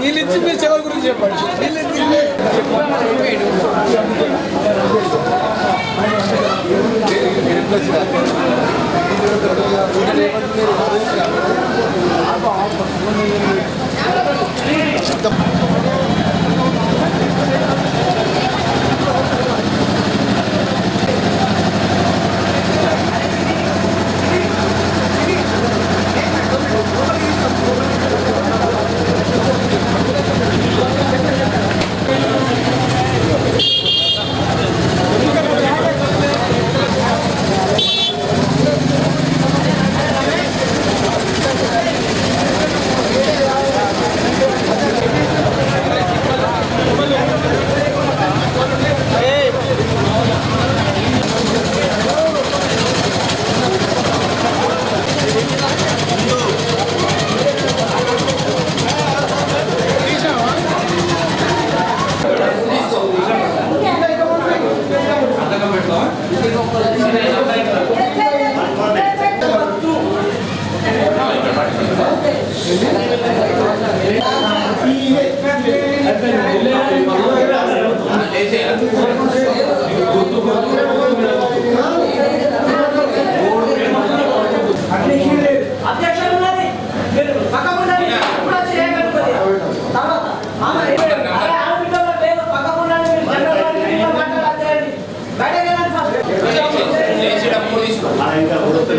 నీళ్ళిచ్చి మీరు చెవుల గురించి చెప్పండి నీళ్ళిచ్చి మీరు ಆಯ್ತಾ ಹೋಗುತ್ತೆ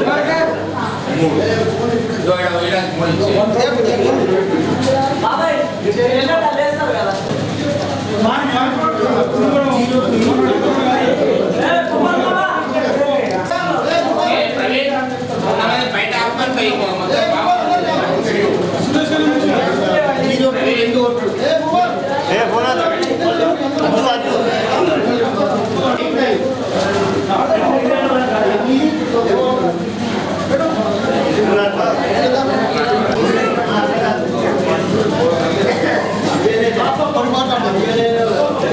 ಮಾಡಿ ಮಾಡ್ಕೊಂಡು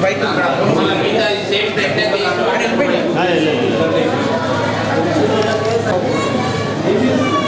Right to ground. Yeah, yeah, yeah.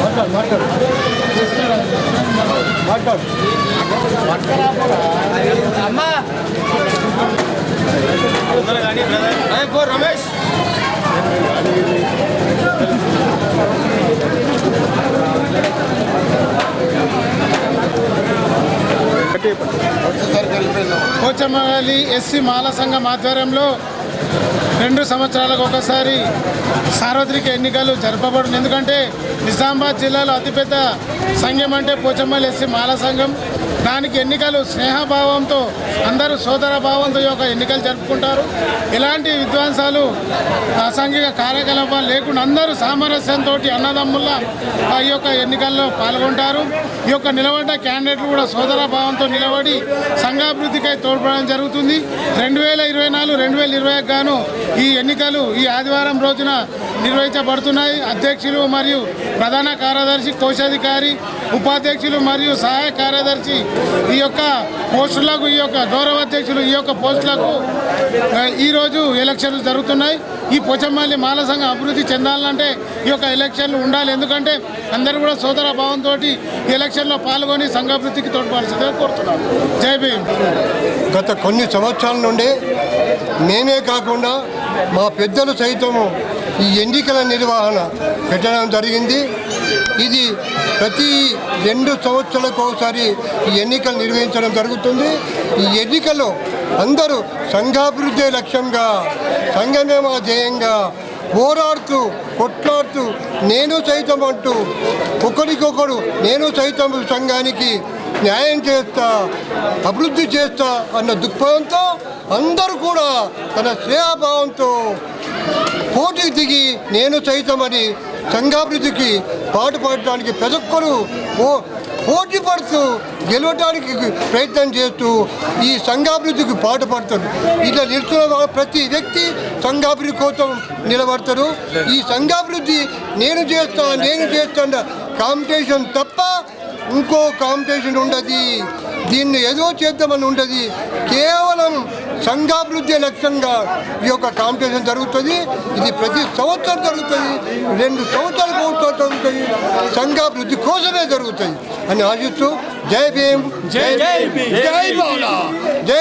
మాట్లాడు మాట్లాడు. అమ్మా పోచమ్మగల్లి ఎస్సీ మాల సంఘం ఆధ్వర్యంలో రెండు సంవత్సరాలకు ఒకసారి సార్వత్రిక ఎన్నికలు జరపబడుతుంది ఎందుకంటే నిజామాబాద్ జిల్లాలో అతిపెద్ద సంఘం అంటే పోచమ్మల్ ఎస్సీ మాల సంఘం. దానికి ఎన్నికలు స్నేహభావంతో అందరూ సోదర భావంతో యొక్క ఎన్నికలు జరుపుకుంటారు. ఎలాంటి విధ్వంసాలు అసాంఘిక కార్యకలాపాలు లేకుండా అందరూ సామరస్యంతో అన్నదమ్ముల ఆ ఈ యొక్క ఎన్నికల్లో పాల్గొంటారు. ఈ యొక్క నిలబడ్డ క్యాండిడేట్లు కూడా సోదర భావంతో నిలబడి సంఘాభివృద్ధికై తోడ్పడడం జరుగుతుంది. రెండు వేల ఇరవై నాలుగు రెండు వేల ఇరవై గాను ఈ ఎన్నికలు ఈ ఆదివారం రోజున నిర్వహించబడుతున్నాయి. అధ్యక్షులు మరియు ప్రధాన కార్యదర్శి కోశాధికారి ఉపాధ్యక్షులు మరియు సహాయ కార్యదర్శి ఈ యొక్క పోస్టులకు ఈ యొక్క గౌరవ అధ్యక్షులు ఈ యొక్క పోస్టులకు ఈరోజు ఎలక్షన్లు జరుగుతున్నాయి. ఈ పోచమ్మల్లి మాల సంఘం అభివృద్ధి చెందాలంటే ఈ యొక్క ఎలక్షన్లు ఉండాలి. ఎందుకంటే అందరూ కూడా సోదర భావంతో ఈ ఎలక్షన్లో పాల్గొని సంఘాభివృద్ధికి తోడ్పడాల్సిందిగా కోరుతున్నాను. జై భీమ్. గత కొన్ని సంవత్సరాల నుండి మేమే కాకుండా మా పెద్దలు సైతము ఈ ఎన్నికల నిర్వహణ పెట్టడం జరిగింది. ఇది ప్రతి రెండు సంవత్సరాలకు ఒకసారి ఈ ఎన్నికలు నిర్వహించడం జరుగుతుంది. ఈ ఎన్నికల్లో అందరూ సంఘాభివృద్ధి లక్ష్యంగా సంఘమే ధ్యేయంగా పోరాడుతూ కొట్లాడుతూ నేను సైతం అంటూ ఒకరికొకరు నేను సైతం సంఘానికి న్యాయం చేస్తా అభివృద్ధి చేస్తా అన్న దృక్పథంతో అందరూ కూడా తన శ్రేయభావంతో పోటీ దిగి నేను సైతం అని సంఘాభివృద్ధికి పాటుపడటానికి ప్రతి ఒక్కరూ పో పోటీ పడుతూ గెలవటానికి ప్రయత్నం చేస్తూ ఈ సంఘాభివృద్ధికి పాటుపడతారు ఇలా నిలుస్తున్న ప్రతి వ్యక్తి సంఘాభివృద్ధి కోసం నిలబడతారు. ఈ సంఘాభివృద్ధి నేను చేస్తా నేను చేస్తా కాంపిటీషన్ తప్ప ఇంకో కాంపిటీషన్ ఉండదు. దీన్ని ఏదో చేద్దామని ఉండదు. కేవలం సంఘాభివృద్ధి లక్ష్యంగా ఈ యొక్క కాంపిటీషన్ జరుగుతుంది. ఇది ప్రతి సంవత్సరం జరుగుతుంది. రెండు సంవత్సరాలకు ఒకసారి జరుగుతుంది. సంఘాభివృద్ధి కోసమే జరుగుతుంది. అని ఆశిస్తూ జై భీమ్ జై జై బాలా జై